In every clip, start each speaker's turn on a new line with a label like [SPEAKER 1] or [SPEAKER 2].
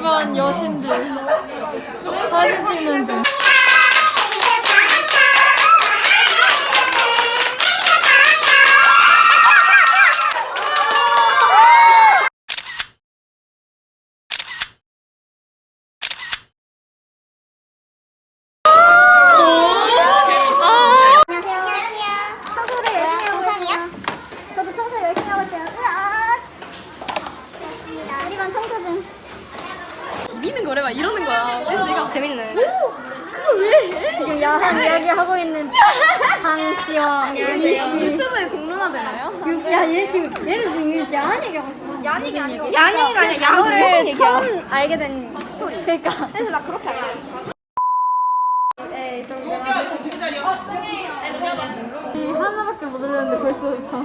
[SPEAKER 1] 집안 여신들 사진 찍는 중.
[SPEAKER 2] 저도 청소 열심히 하고 있어요. 으아! 됐습니다. 우리 반 청소 중.
[SPEAKER 3] 거래 막 이러는 거야. 그래서 내가 재밌네. 그걸 왜 해?
[SPEAKER 2] 지금 야한 이야기 하고 있는 장 씨와 이 씨. 유튜브에
[SPEAKER 3] 공론화 되나요?
[SPEAKER 2] 야, 얘 지금 얘는 지금 야한 얘기 하고 있어. 야닉이 아니고 야닉이가 아니라 야노를 야노를
[SPEAKER 4] 처음 알게 된
[SPEAKER 1] 스토리. 그러니까. 그래서 나 그렇게 알게 됐어. 에이,
[SPEAKER 2] 좀이
[SPEAKER 1] 하나밖에 못 올렸는데 벌써 다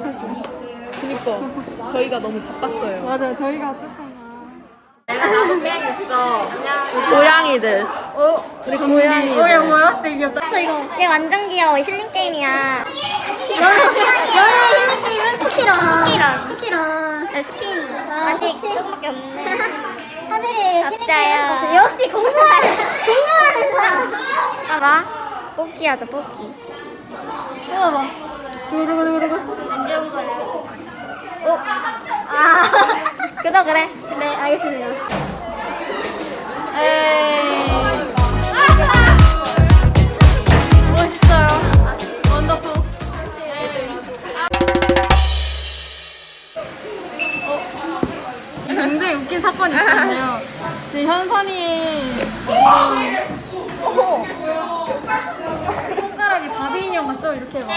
[SPEAKER 3] 그니까 저희가 너무 바빴어요.
[SPEAKER 1] 맞아요. 저희가 조금 내가 나도 뺑
[SPEAKER 3] 있어. 고양이들.
[SPEAKER 1] 어, 우리 고양이. 어, 얘 뭐야? 되게 귀엽다.
[SPEAKER 2] 이거
[SPEAKER 4] 얘 완전 귀여워. 힐링 게임이야. 너는 너는 힐링
[SPEAKER 2] 게임은 쿠키런. 쿠키런. 쿠키런.
[SPEAKER 4] 스킨. 아직 조금밖에 없네.
[SPEAKER 2] 하늘이 없어요. 역시 공부하는 공부하는 사람.
[SPEAKER 4] 봐봐. 뽑기 하자 뽑기.
[SPEAKER 1] 뽑아봐. 두구두구두구두구.
[SPEAKER 4] 안 좋은 거야. 어?
[SPEAKER 1] 아.
[SPEAKER 4] 그저 그래. 네,
[SPEAKER 2] 알겠습니다.
[SPEAKER 1] 에이. 멋있어요. 원더풀. 굉장히 웃긴 사건이 있었는데요. 지금 현선이 지금 손가락이 바비 인형 같죠? 이렇게 막.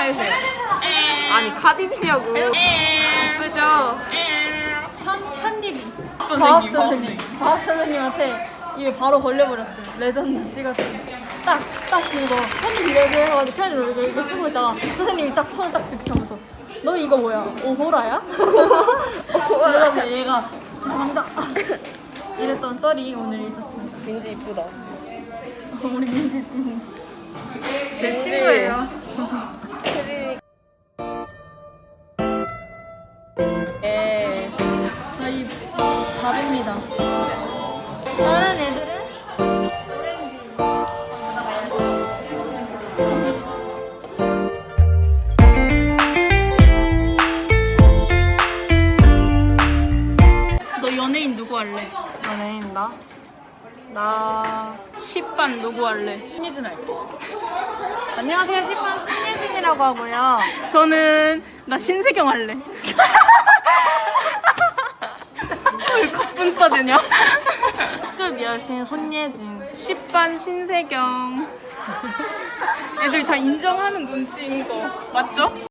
[SPEAKER 3] 해주세요. 아니 카디비냐고. 예쁘죠?
[SPEAKER 1] 현, 현 과학 선생님. 과학 선생님한테 이게 바로 걸려버렸어요. 레전드 찍었죠. 딱, 딱 이거 현디 이렇게 해가지고 펜으로 이거, 이거 쓰고 있다가 선생님이 딱 손을 딱 붙여면서 너 이거 뭐야? 오호라야? 그래서 얘가 죄송합니다. 이랬던 썰이 오늘 있었습니다.
[SPEAKER 3] 민지 이쁘다.
[SPEAKER 1] 우리 민지 제 친구예요. 밥입니다. 다른 애들은
[SPEAKER 3] 너 연예인 누구 할래?
[SPEAKER 1] 연예인 나? 나
[SPEAKER 3] 10반 누구 할래?
[SPEAKER 1] 신예진 할게. 안녕하세요. 10반 신예진이라고 하고요.
[SPEAKER 3] 저는 나 신세경 할래. 왜 갑분 써드냐?
[SPEAKER 1] 급 여신 손예진,
[SPEAKER 3] 10반 신세경. 애들 다 인정하는 눈치인 거 맞죠?